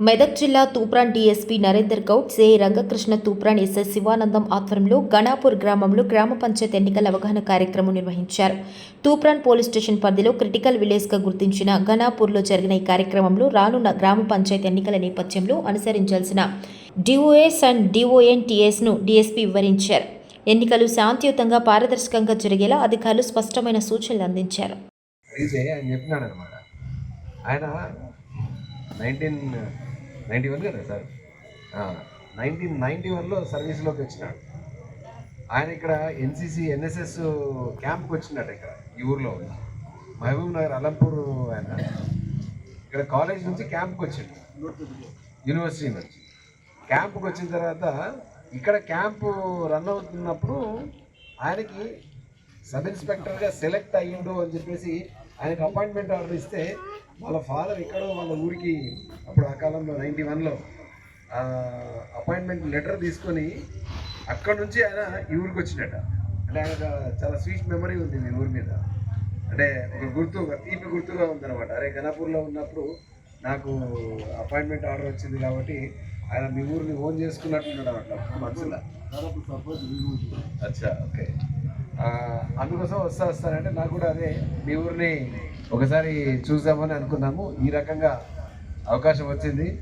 మెదక్ జిల్లా తూప్రాన్ డీఎస్పీ నరేందర్ గౌడ్ సే రంగకృష్ణ తూప్రాన్ ఎస్ఎస్ శివానందం ఆధ్వర్యంలో గణాపూర్ గ్రామంలో గ్రామ పంచాయత్ ఎన్నికల అవగాహన కార్యక్రమం నిర్వహించారు. తూప్రాన్ పోలీస్ స్టేషన్ పరిధిలో క్రిటికల్ విలేజ్గా గుర్తించిన గణాపూర్లో జరిగిన ఈ కార్యక్రమంలో రానున్న గ్రామ పంచాయత్ ఎన్నికల నేపథ్యంలో అనుసరించాల్సిన డిఓఎస్ అండ్ డిఓఎన్టీఎస్ను డీఎస్పీ వివరించారు. ఎన్నికలు శాంతియుతంగా పారదర్శకంగా జరిగేలా అధికారులు స్పష్టమైన సూచనలు అందించారు. ఆయన నైన్టీన్ నైంటీ వన్ కదా సార్? నైన్టీన్ నైంటీ వన్లో సర్వీస్లోకి వచ్చినాడు. ఆయన ఇక్కడ ఎన్సీసీ ఎన్ఎస్ఎస్ క్యాంప్కి వచ్చినట్టు ఇక్కడ ఈ ఊర్లో మహబూబ్ నగర్ అలంపూర్ ఆయన. ఇక్కడ కాలేజ్ నుంచి క్యాంప్కి వచ్చిండు. యూనివర్సిటీ నుంచి. క్యాంప్కి వచ్చిన తర్వాత ఇక్కడ క్యాంపు రన్ అవుతున్నప్పుడు ఆయనకి సబ్ ఇన్స్పెక్టర్గా సెలెక్ట్ అయ్యిండు అని చెప్పేసి ఆయనకు అపాయింట్మెంట్ ఆర్డర్ ఇస్తే వాళ్ళ ఫాదర్ ఎక్కడో వాళ్ళ ఊరికి అప్పుడు ఆ కాలంలో నైంటీ వన్లో అపాయింట్మెంట్ లెటర్ తీసుకొని అక్కడ నుంచి ఆయన ఈ ఊరికి వచ్చినట్ట అంటే ఆయనకు చాలా స్వీట్ మెమరీ ఉంది మీ ఊరి మీద. అంటే ఒక గుర్తుగా తీపి గుర్తుగా ఉందన్నమాట. అరే గణపూర్లో ఉన్నప్పుడు నాకు అపాయింట్మెంట్ ఆర్డర్ వచ్చింది కాబట్టి ఆయన మీ ఊరిని ఓన్ చేసుకున్నట్టున్నాడు అనమాట మనసులో. అచ్చా ఓకే. అందుకోసం వస్తా వస్తానంటే నాకు కూడా అదే మీ ఊరిని ఒకసారి చూద్దామని అనుకున్నాము. ఈ రకంగా అవకాశం వచ్చింది.